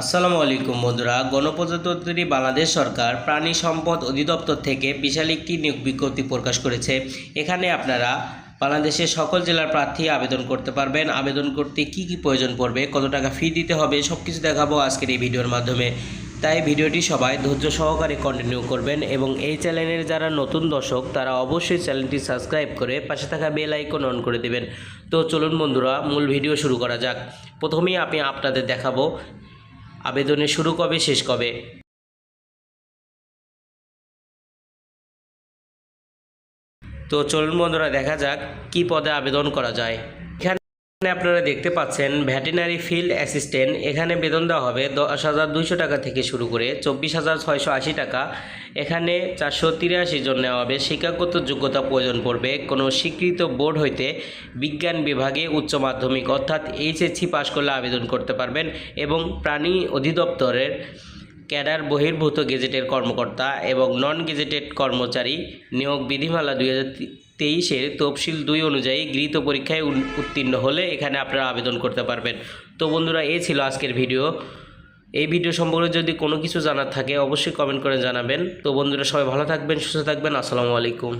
আসসালামু আলাইকুম বন্ধুরা, গণপ্রজাতন্ত্রী বাংলাদেশ সরকার প্রাণী সম্পদ অধিদপ্তর থেকে বিশাল একটি নিয়োগ বিজ্ঞপ্তি প্রকাশ করেছে। এখানে আপনারা বাংলাদেশের সকল জেলার প্রার্থী আবেদন করতে পারবেন। আবেদন করতে কি কি প্রয়োজন পড়বে, কত টাকা ফি দিতে হবে সব কিছু দেখাবো আজকের এই ভিডিওর মাধ্যমে। তাই ভিডিওটি সবাই ধৈর্য সহকারে কন্টিনিউ করবেন এবং এই চ্যানেলের যারা নতুন দর্শক, তারা অবশ্যই চ্যানেলটি সাবস্ক্রাইব করে পাশে থাকা বেল আইকন অন করে দেবেন। তো চলুন বন্ধুরা, মূল ভিডিও শুরু করা যাক। প্রথমেই আমি আপনাদের দেখাবো আবেদনের শুরু কবে, শেষ কবে? তো চলুন বন্ধুরা, দেখা যাক কি পদে আবেদন করা যায়। এখানে আপনারা দেখতে পাচ্ছেন ভ্যাটেনারি ফিল্ড অ্যাসিস্ট্যান্ট। এখানে বেতন দেওয়া হবে দশ হাজার দুইশো টাকা থেকে শুরু করে চব্বিশ হাজার ছয়শো আশি টাকা। এখানে চারশো তিরাশি জন নেওয়া হবে। শিক্ষাগত যোগ্যতা প্রয়োজন পড়বে। কোনো স্বীকৃত বোর্ড হইতে বিজ্ঞান বিভাগে উচ্চ মাধ্যমিক অর্থাৎ এইচএসসি পাশ করলে আবেদন করতে পারবেন এবং প্রাণী অধিদপ্তরের ক্যাডার বহির্ভূত গেজেটের কর্মকর্তা এবং নন গেজেটেড কর্মচারী নিয়োগ বিধিমালা দুই হাজার তেইশের তফসিল দুই অনুযায়ী গৃহীত পরীক্ষায় উত্তীর্ণ হলে এখানে আপনারা আবেদন করতে পারবেন। তো বন্ধুরা এই ছিল আজকের ভিডিও। এই ভিডিও সম্পর্কে যদি কোনো কিছু জানার থাকে, অবশ্যই কমেন্ট করে জানাবেন। তো বন্ধুরা, সবাই ভালো থাকবেন, সুস্থ থাকবেন। আসসালামু আলাইকুম।